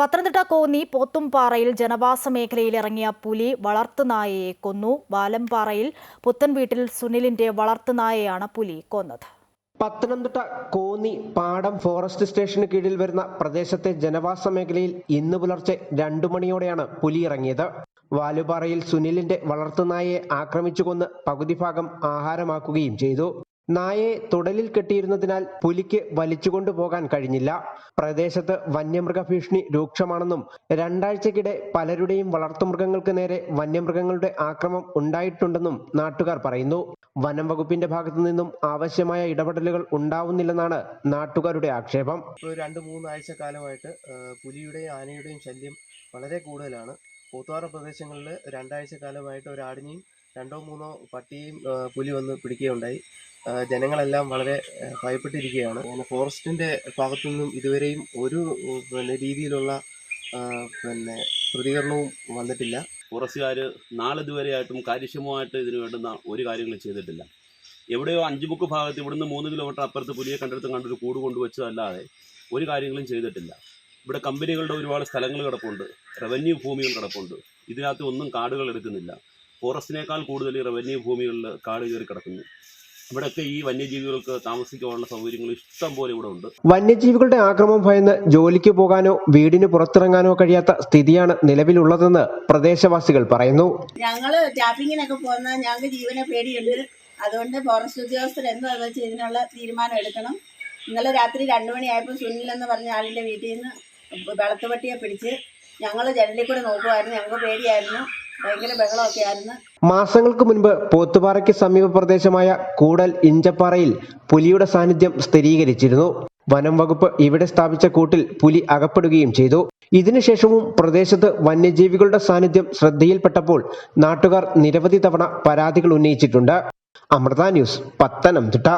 പത്തനംതിട്ട കോന്നി പോത്തുംപാറയിൽ ജനവാസ മേഖലയിൽ ഇറങ്ങിയ പുലി വളർത്തുനായയെ കൊന്നു. വാലംപാറയിൽ പുത്തൻ വീട്ടിൽ സുനിലിന്റെ വളർത്തുനായയാണ് പുലി കൊന്നത്. പത്തനംതിട്ട കോന്നി പാടം ഫോറസ്റ്റ് സ്റ്റേഷന് കീഴിൽ വരുന്ന പ്രദേശത്തെ ജനവാസ മേഖലയിൽ ഇന്ന് പുലർച്ചെ രണ്ടു മണിയോടെയാണ് പുലി ഇറങ്ങിയത്. വാലുപാറയിൽ സുനിലിന്റെ വളർത്തുനായയെ ആക്രമിച്ചു കൊന്ന് പകുതി ഭാഗം ആഹാരമാക്കുകയും ചെയ്തു. നായയെ തുടലിൽ കെട്ടിയിരുന്നതിനാൽ പുലിക്ക് വലിച്ചുകൊണ്ടു പോകാൻ കഴിഞ്ഞില്ല. പ്രദേശത്ത് വന്യമൃഗ ഭീഷണി രൂക്ഷമാണെന്നും രണ്ടാഴ്ചക്കിടെ പലരുടെയും വളർത്തുമൃഗങ്ങൾക്ക് നേരെ വന്യമൃഗങ്ങളുടെ ആക്രമം ഉണ്ടായിട്ടുണ്ടെന്നും നാട്ടുകാർ പറയുന്നു. വനം വകുപ്പിന്റെ ഭാഗത്തു നിന്നും ആവശ്യമായ ഇടപെടലുകൾ ഉണ്ടാവുന്നില്ലെന്നാണ് നാട്ടുകാരുടെ ആക്ഷേപം. രണ്ടു രണ്ട് മൂന്നാഴ്ച കാലമായിട്ട് പുലിയുടെയും ആനയുടെയും ശല്യം വളരെ കൂടുതലാണ്. പൂത്തോറ പ്രദേശങ്ങളിൽ രണ്ടാഴ്ച കാലമായിട്ട് ഒരു ആടിനെയും രണ്ടോ മൂന്നോ പട്ടിയെയും പുലി വന്ന് പിടിക്കുകയുണ്ടായി. ജനങ്ങളെല്ലാം വളരെ ഭയപ്പെട്ടിരിക്കുകയാണ്. പിന്നെ ഫോറസ്റ്റിന്റെ ഭാഗത്തു നിന്നും ഇതുവരെയും ഒരു പിന്നെ രീതിയിലുള്ള പിന്നെ പ്രതികരണവും വന്നിട്ടില്ല. ഫോറസ്റ്റുകാർ നാളിതുവരെയായിട്ടും കാര്യക്ഷമമായിട്ട് ഇതിന് വേണ്ടുന്ന ഒരു കാര്യങ്ങളും ചെയ്തിട്ടില്ല. എവിടെയോ അഞ്ച് ബുക്ക് ഭാഗത്ത് ഇവിടുന്ന് മൂന്ന് കിലോമീറ്റർ അപ്പുറത്ത് പുലിയെ കണ്ടെടുത്ത് കണ്ടൊരു കൂട് കൊണ്ടുവച്ചതല്ലാതെ ഒരു കാര്യങ്ങളും ചെയ്തിട്ടില്ല. ഇവിടെ കമ്പനികളുടെ ഒരുപാട് സ്ഥലങ്ങൾ കിടപ്പുണ്ട് റവന്യൂ ഭൂമികൾ കിടപ്പുണ്ട്. ഇതിനകത്ത് ഒന്നും കാടുകൾ എടുക്കുന്നില്ല. ഫോറസ്റ്റിനേക്കാൾ കൂടുതൽ റവന്യൂ ഭൂമികളിൽ കാട് കയറി കിടക്കുന്നു. ഇവിടെയൊക്കെ ഈ വന്യജീവികൾക്ക് താമസിക്കാനുള്ള സൗകര്യങ്ങൾ ഇഷ്ടം പോലെ ഇവിടെ ഉണ്ട്. വന്യജീവികളുടെ ആക്രമം ഭയന്ന് ജോലിക്ക് പോകാനോ വീടിന് പുറത്തിറങ്ങാനോ കഴിയാത്ത സ്ഥിതിയാണ് നിലവിലുള്ളതെന്ന് പ്രദേശവാസികൾ പറയുന്നു. ഞങ്ങൾ ടാപ്പിങ്ങിനൊക്കെ പോകുന്ന ഞങ്ങൾക്ക് ജീവനെ പേടിയുണ്ട്. അതുകൊണ്ട് ഫോറസ്റ്റ് ഉദ്യോഗസ്ഥർ എന്താ വെച്ച് ഇതിനുള്ള തീരുമാനം എടുക്കണം. ഇന്നലെ രാത്രി രണ്ടു മണിയായപ്പോൾ സുനിൽ എന്ന് പറഞ്ഞ ആളിന്റെ വീട്ടിൽ നിന്ന് വെളുത്തുപട്ടിയെ പിടിച്ച് ഞങ്ങൾ ജനലിൽ കൂടെ നോക്കുമായിരുന്നു ഞങ്ങൾക്ക് പേടിയായിരുന്നു. മാസങ്ങൾക്ക് മുൻപ് പോത്തുപാറയ്ക്ക് സമീപ പ്രദേശമായ കൂടൽ ഇഞ്ചപ്പാറയിൽ പുലിയുടെ സാന്നിധ്യം സ്ഥിരീകരിച്ചിരുന്നു. വനം വകുപ്പ് ഇവിടെ സ്ഥാപിച്ച കൂട്ടിൽ പുലി അകപ്പെടുകയും ചെയ്തു. ഇതിനുശേഷവും പ്രദേശത്ത് വന്യജീവികളുടെ സാന്നിധ്യം ശ്രദ്ധയിൽപ്പെട്ടപ്പോൾ നാട്ടുകാർ നിരവധി തവണ പരാതികൾ ഉന്നയിച്ചിട്ടുണ്ട്. അമൃത ന്യൂസ് പത്തനംതിട്ട.